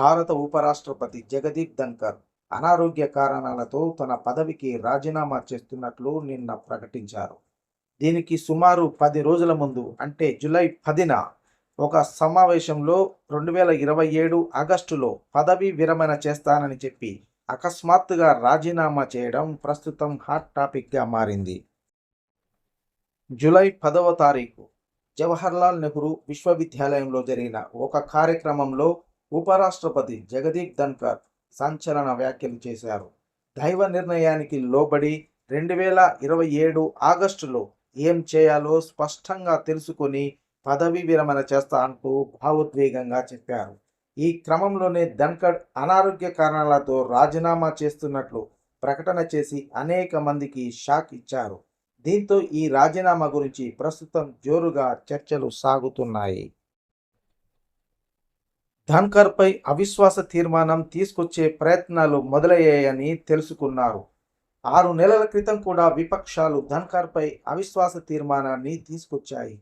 భారత ఉపరాష్ట్రపతి జగదీప్ ధన్కర్ అనారోగ్య కారణాలతో తన పదవికి రాజీనామా చేస్తున్నట్లు నిన్న ప్రకటించారు. దీనికి సుమారు పది రోజుల ముందు అంటే జూలై పదిన ఒక సమావేశంలో రెండు వేల ఇరవై ఏడు ఆగస్టులో పదవీ విరమణ చేస్తానని చెప్పి అకస్మాత్తుగా రాజీనామా చేయడం ప్రస్తుతం హాట్ టాపిక్గా మారింది. జూలై పదవ తారీఖు జవహర్లాల్ నెహ్రూ విశ్వవిద్యాలయంలో జరిగిన ఒక కార్యక్రమంలో ఉపరాష్ట్రపతి జగదీప్ ధన్కర్ సంచలన వ్యాఖ్యలు చేశారు. దైవ నిర్ణయానికి లోబడి రెండు వేల ఇరవై ఏడు ఆగస్టులో ఏం చేయాలో స్పష్టంగా తెలుసుకొని పదవి విరమణ చేస్తా అంటూ భావోద్వేగంగా చెప్పారు. ఈ క్రమంలోనే ధన్కడ్ అనారోగ్య కారణాలతో రాజీనామా చేస్తున్నట్లు ప్రకటన చేసి అనేక మందికి షాక్ ఇచ్చారు. దీంతో ఈ రాజీనామా గురించి ప్రస్తుతం జోరుగా చర్చలు సాగుతున్నాయి. ధన్కర్పై అవిశ్వాస తీర్మానం తీసుకొచ్చే ప్రయత్నాలు మొదలయ్యాయని తెలుసుకున్నారు. ఆరు నెలల క్రితం కూడా విపక్షాలు ధన్కర్పై అవిశ్వాస తీర్మానాన్ని తీసుకొచ్చాయి.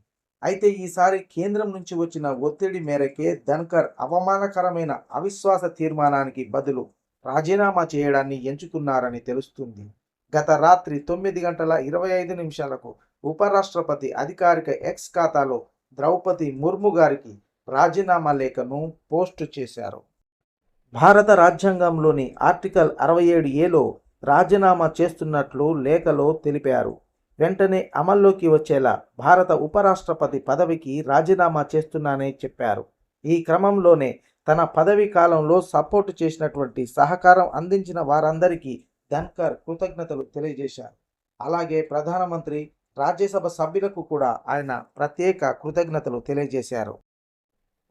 అయితే ఈసారి కేంద్రం నుంచి వచ్చిన ఒత్తిడి మేరకే ధన్కర్ అవమానకరమైన అవిశ్వాస తీర్మానానికి బదులు రాజీనామా చేయడాన్ని ఎంచుకున్నారని తెలుస్తుంది. గత రాత్రి తొమ్మిది గంటల ఇరవై ఐదు నిమిషాలకు ఉపరాష్ట్రపతి అధికారిక ఎక్స్ ఖాతాలో ద్రౌపది ముర్ము గారికి రాజీనామా లేఖను పోస్టు చేశారు. భారత రాజ్యాంగంలోని ఆర్టికల్ అరవై ఏడు ఏలో రాజీనామా చేస్తున్నట్లు లేఖలో తెలిపారు. వెంటనే అమల్లోకి వచ్చేలా భారత ఉపరాష్ట్రపతి పదవికి రాజీనామా చేస్తున్నానని చెప్పారు. ఈ క్రమంలోనే తన పదవి కాలంలో సపోర్టు చేసినటువంటి సహకారం అందించిన వారందరికీ ధన్కర్ కృతజ్ఞతలు తెలియజేశారు. అలాగే ప్రధానమంత్రి రాజ్యసభ సభ్యులకు కూడా ఆయన ప్రత్యేక కృతజ్ఞతలు తెలియజేశారు.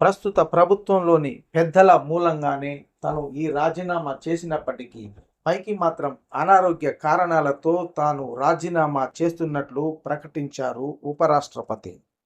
ప్రస్తుత ప్రభుత్వంలోని పెద్దల మూలంగానే తను ఈ రాజీనామా చేసినప్పటికీ పైకి మాత్రం అనారోగ్య కారణాలతో తాను రాజీనామా చేస్తున్నట్లు ప్రకటించారు ఉపరాష్ట్రపతి.